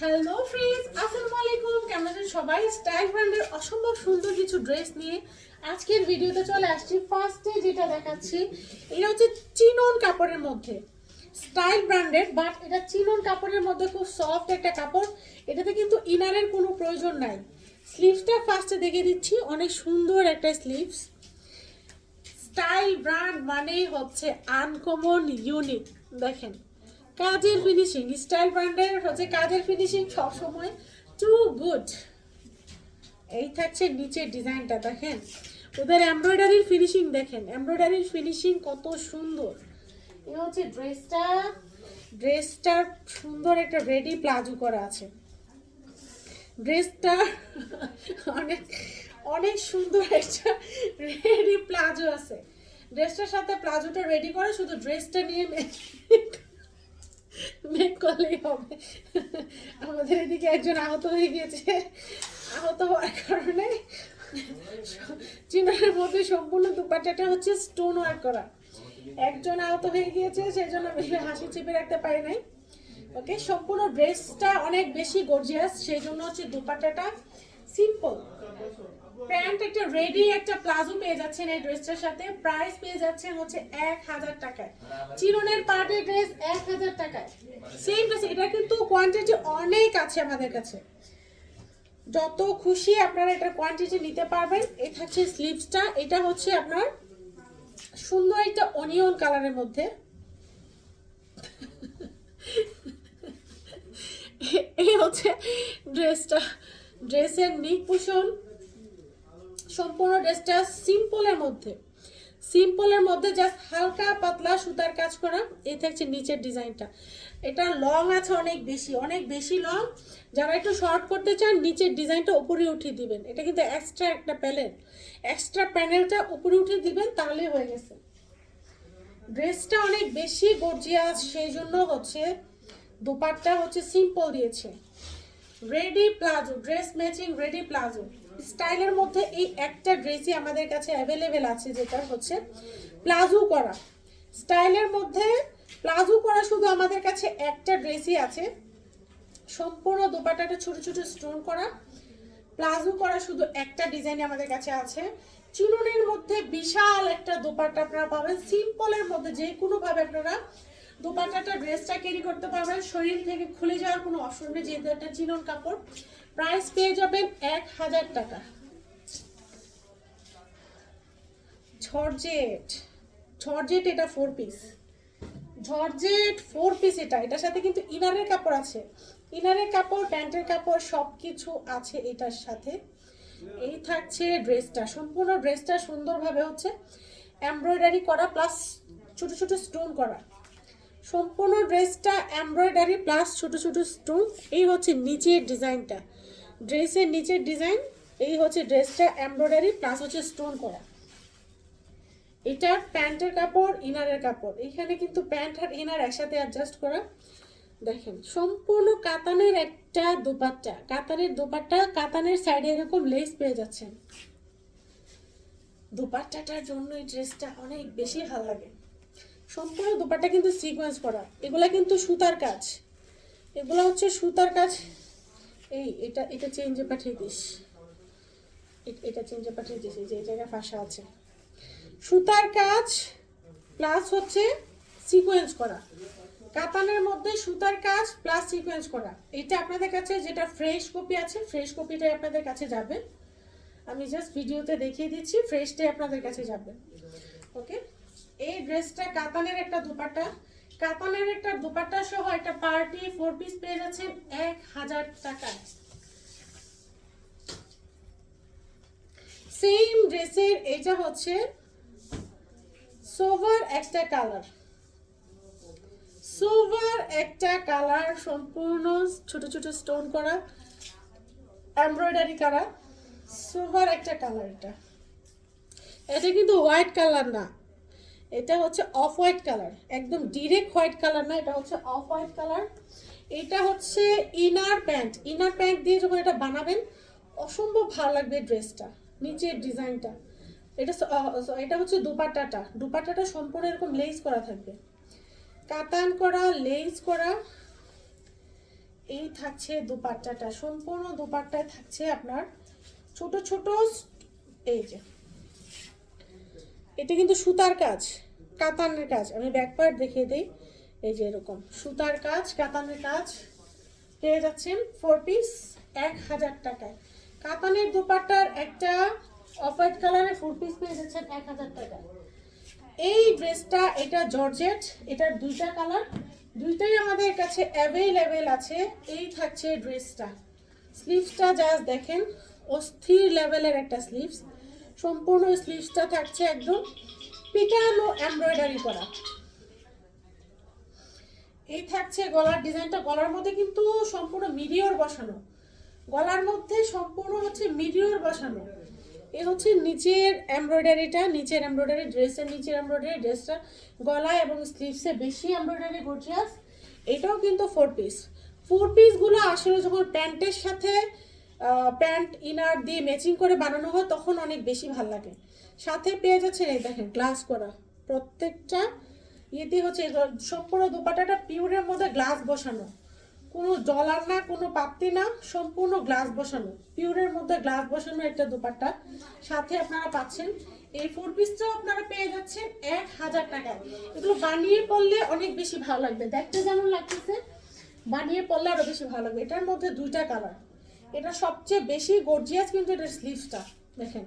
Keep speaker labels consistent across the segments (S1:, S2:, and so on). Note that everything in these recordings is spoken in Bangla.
S1: হ্যালো ফ্রেন্ডস আসসালামু আলাইকুম কেমন আছেন সবাই? স্টাইল ব্র্যান্ডের অসম্ভব সুন্দর কিছু ড্রেস নিয়ে আজকের ভিডিওতে চলে আসছি ফার্স্টে যেটা দেখাচ্ছি, এটা হচ্ছে চিনন কাপড়ের মধ্যে। স্টাইল ব্র্যান্ডের বাট এটা চিনন কাপড়ের মধ্যে খুব সফট একটা কাপড়। এটাতে কিন্তু ইনারের কোনো প্রয়োজন নাই। স্লিভসটা ফার্স্টে দেখে দিচ্ছি, অনেক সুন্দর একটা স্লিভস স্টাইল ব্র্যান্ড মানেই হচ্ছে আনকমন ইউনিক দেখেন কাজের ফিনিশিং স্টাইল ব্র্যান্ডের হচ্ছে কাজের ফিনিশিং সবসময় টু গুড এই থাকছে নিচের ডিজাইনটা দেখেন। ওদের এমব্রয়ডারির ফিনিশিং দেখেন এমব্রয়ডারির ফিনিশিং কত সুন্দর। এ হচ্ছে ড্রেসটা ড্রেসটার সুন্দর একটা রেডি প্লাজো করা আছে। ড্রেসটা অনেক অনেক সুন্দর একটা রেডি প্লাজো আছে। ড্রেসটার সাথে প্লাজোটা রেডি করে, শুধু ড্রেসটা নিয়ে মেক করলেই হবে। আমাদের এদিকে একজন আহত হয়ে গিয়েছে। আহত হওয়ার কারণে চিনারের মধ্যে সম্পূর্ণ দুপাট্টাটা হচ্ছে স্টোন ওয়ার্ক করা। একজন আহত হয়ে গিয়েছে সেই জন্য বেশি হাসি চেপে রাখতে পারি নাই। ওকে, সম্পূর্ণ ড্রেসটা অনেক বেশি গর্জিয়াস সেই জন্য হচ্ছে দুপাট্টাটা সিম্পল প্যান্ট একটা রেডি একটা প্লাজো পেয়ে যাচ্ছেন এই ড্রেসটার সাথে। প্রাইস পেয়ে যাচ্ছেন হচ্ছে এক হাজার টাকায়। চিরনের পার্টি ড্রেস এক হাজার টাকায়। সেম ড্রেস এটা কিন্তু কোয়ান্টিটি অনেক আছে আমাদের কাছে। যত খুশি আপনারা এটার কোয়ান্টিটি নিতে পারবেন। এই থাকছে স্লিভসটা এটা হচ্ছে আপনার সুন্দর একটা অনিয়ন কালারের মধ্যে। এই হচ্ছে ড্রেসটা ড্রেসের নিক পোষণ সম্পূর্ণ ড্রেসটা সিম্পলের মধ্যে। সিম্পলের মধ্যে জাস্ট হালকা পাতলা সুতার কাজ করা। এই থাকছে নিচের ডিজাইনটা। এটা লং আছে, অনেক বেশি অনেক বেশি লং যারা একটু শর্ট করতে চান, নিচের ডিজাইনটা উপরে উঠিয়ে দিবেন। এটা কিন্তু এক্সট্রা একটা প্যানেল এক্সট্রা প্যানেলটা উপরে উঠিয়ে দিবেন, তাহলেই হয়ে গেছে। ড্রেসটা অনেক বেশি গর্জিয়াস সেই জন্য হচ্ছে দুপাট্টা হচ্ছে সিম্পল দিয়েছে। Ready palazzo dress matching ready palazzo স্টাইলের মধ্যে এই একটা ড্রেসই আমাদের কাছে অ্যাভেলেবেল আছে, যেটা হচ্ছে প্লাজো করা। স্টাইলের মধ্যে প্লাজো করা শুধু আমাদের কাছে একটা ড্রেসই আছে। সম্পূর্ণ দোপাটাটা ছোট ছোট স্টোন করা। প্লাজো করা শুধু একটা ডিজাইন আমাদের কাছে আছে। চিনুনের মধ্যে বিশাল একটা দোপাট্টা আপনারা পাবেন। সিম্পলের মধ্যে যে কোনোভাবে আপনারা দোপাট্টাটা ড্রেসটা ক্যারি করতে পারবেন। শরীর থেকে খুলে যাওয়ার কোনো অপশন নেই, যেহেতু একটা চিনন কাপড়। প্রাইস পেয়ে যাবেন এক হাজার টাকা। ঝরজেট ঝরজেট এটা four piece georgette four piece এটা, এটার সাথে কিন্তু ইনারের কাপড় আছে। ইনারের কাপড় প্যান্টের কাপড় সব কিছু আছে এটার সাথে। এই থাকছে ড্রেসটা সম্পূর্ণ ড্রেসটা সুন্দরভাবে হচ্ছে এমব্রয়ডারি করা প্লাস ছোট ছোট স্টোন করা। সম্পূর্ণ ড্রেসটা এমব্রয়ডারি প্লাস ছোট ছোট স্টোন এই হচ্ছে নিচের ডিজাইনটা ড্রেসের নিচের ডিজাইন, এই হচ্ছে ড্রেসটা এমব্রয়ডারি প্লাস হচ্ছে স্টোন করা। এটা প্যান্টের কাপড় ইনারের কাপড়। এখানে কিন্তু প্যান্ট আর ইনার একসাথে অ্যাডজাস্ট করা। দেখেন, সম্পূর্ণ কাতানের একটা দোপাট্টা। কাতানের দোপাট্টা কাতানের সাইডে এরকম লেস পেয়ে যাচ্ছেন। দোপাট্টাটার জন্য এই ড্রেসটা অনেক বেশি ভালো লাগে। সম্পূর্ণ দোপাট্টা কিন্তু সিকোয়েন্স করা। এগুলা কিন্তু সুতার কাজ। এগুলো হচ্ছে সুতার কাজ। এই, এটা এটা চেঞ্জে পাঠিয়ে দিস। এটা চেঞ্জে পাঠিয়ে দিস, এই যে, এই জায়গায় ফাঁসা আছে। সুতার কাজ প্লাস হচ্ছে সিকোয়েন্স করা। কাতানের মধ্যে সুতার কাজ প্লাস সিকোয়েন্স করা। এটা আপনাদের কাছে যেটা ফ্রেশ কপি আছে ফ্রেশ কপিটাই আপনাদের কাছে যাবে। আমি জাস্ট ভিডিওতে দেখিয়ে দিচ্ছি ফ্রেশটাই আপনাদের কাছে যাবে। ওকে এই ড্রেসটা কাতানের একটা দুপাট্টা কাতানের একটা দুপাট্টা সহ একটা পার্টি ফোর পিস পেয়ে যাচ্ছেন এক হাজার টাকায়। সেম ড্রেসের এটা হচ্ছে সোভার একটা কালার সোভার একটা কালার সম্পূর্ণ ছোট ছোট স্টোন করা এমব্রয়ডারি করা। সোভার একটা কালার এটা। এটা কিন্তু হোয়াইট কালার না। এটা হচ্ছে অফ হোয়াইট কালার, একদম ডিরেক্ট হোয়াইট কালার না, এটা হচ্ছে অফ হোয়াইট কালার। এটা হচ্ছে ইনার প্যান্ট ইনার প্যান্ট দিয়ে যখন এটা বানাবেন, অসম্ভব ভালো লাগবে ড্রেসটা, নিচের ডিজাইনটা। এটা এটা হচ্ছে দুপাট্টাটা দুপাট্টাটা সম্পূর্ণ এরকম লেস করা থাকবে। কাতান করা, লেস করা, এই থাকছে দুপাট্টাটা, সম্পূর্ণ দুপাট্টায় থাকছে আপনার ছোট ছোট, এই যে এটা কিন্তু সুতার কাজ, কাতানের কাজ। আমি ব্যাক পার্ট দেখিয়ে দিই। এই যে এরকম, সুতার কাজ, কাতানের কাজ। পেয়ে যাচ্ছেন ফোর পিস এক হাজার টাকায়। কাতানের দুপাট্টার একটা অফ হোয়াইট কালারের ফোর পিস পেয়ে যাচ্ছেন এক হাজার টাকায়। এই ড্রেসটা এটা জর্জেট, এটার দুইটা কালার দুইটাই আমাদের কাছে অ্যাভেলেবেল আছে। এই থাকছে ড্রেসটা স্লিভসটা জাস্ট দেখেন, অস্থির লেভেলের একটা স্লিভস সম্পূর্ণ স্লিভসটা থাকছে একদম পিটানো এমব্রয়ডারি করা। এই থাকছে গলার ডিজাইনটা। গলার মধ্যে কিন্তু সম্পূর্ণ মিডিওর বসানো। গলার মধ্যে সম্পূর্ণ হচ্ছে মিডিওর বসানো। এ হচ্ছে নিচের এমব্রয়ডারিটা, নিচের এমব্রয়ডারি ড্রেসের নিচের এমব্রয়ডারি ড্রেসটা। গলায় এবং স্লিভসে বেশি এমব্রয়ডারি গর্জিয়াস। এটাও কিন্তু ফোর পিস ফোর পিসগুলো আসলে যখন প্যান্টের সাথে প্যান্ট ইনার দিয়ে ম্যাচিং করে বানানো হয়, তখন অনেক বেশি ভালো লাগে। সাথে পেয়ে যাচ্ছেন এই দেখেন গ্লাস করা। প্রত্যেকটা ইয়েতে হচ্ছে সম্পূর্ণ দোপাটাটা পিউরের মধ্যে গ্লাস বসানো। কোনো ডলার না, কোনো পাত্তি না, সম্পূর্ণ গ্লাস বসানো। পিউরের মধ্যে গ্লাস বসানো একটা দোপাট্টা। সাথে আপনারা পাচ্ছেন, এই ফোর পিসটাও আপনারা পেয়ে যাচ্ছেন এক হাজার টাকায়। এগুলো বানিয়ে পড়লে অনেক বেশি ভালো লাগবে। দেখতে যেমন লাগতেছে, বানিয়ে পড়লে আরও বেশি ভালো লাগবে। এটার মধ্যে দুইটা কালার এটা সবচেয়ে বেশি গর্জিয়াস কিন্তু এটার স্লিভসটা দেখেন।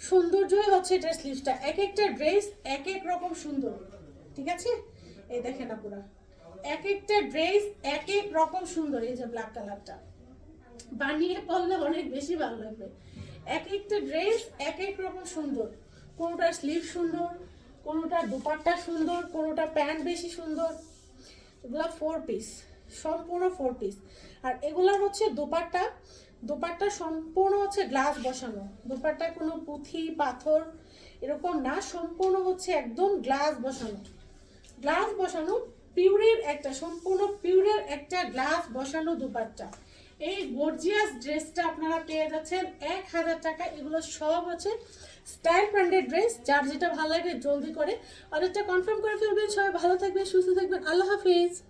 S1: সৌন্দর্যই হচ্ছে এটার স্লিভসটা এক একটা ড্রেস এক এক রকম সুন্দর, ঠিক আছে? এই দেখেন আপনারা এক একটা ড্রেস এক এক রকম সুন্দর, এই যে ব্ল্যাক কালারটা বানিয়ে পরলে অনেক বেশি ভালো লাগবে। এক একটা ড্রেস এক এক রকম সুন্দর। কোনোটার স্লিভ সুন্দর কোনোটার দুপাট্টা সুন্দর, কোনোটা প্যান্ট বেশি সুন্দর। এগুলো ফোর পিস সম্পূর্ণ ফোর পিস আর এগুলার হচ্ছে দোপাট্টা দোপাট্টা সম্পূর্ণ হচ্ছে গ্লাস বসানো। দোপাট্টা কোনো পুঁথি, পাথর এরকম না, সম্পূর্ণ হচ্ছে একদম গ্লাস বসানো। গ্লাস বসানো, পিউরের একটা, সম্পূর্ণ পিউরের একটা গ্লাস বসানো দুপাট্টা। এই গর্জিয়াস ড্রেসটা আপনারা পেয়ে যাচ্ছেন এক হাজার টাকা। এগুলো সব হচ্ছে স্টাইল ব্র্যান্ডেড ড্রেস যার যেটা ভালো লাগে জলদি করে। অর্ডারটা কনফার্ম করে ফেলবেন। সবাই ভালো থাকবেন, সুস্থ থাকবেন। আল্লাহ হাফিজ।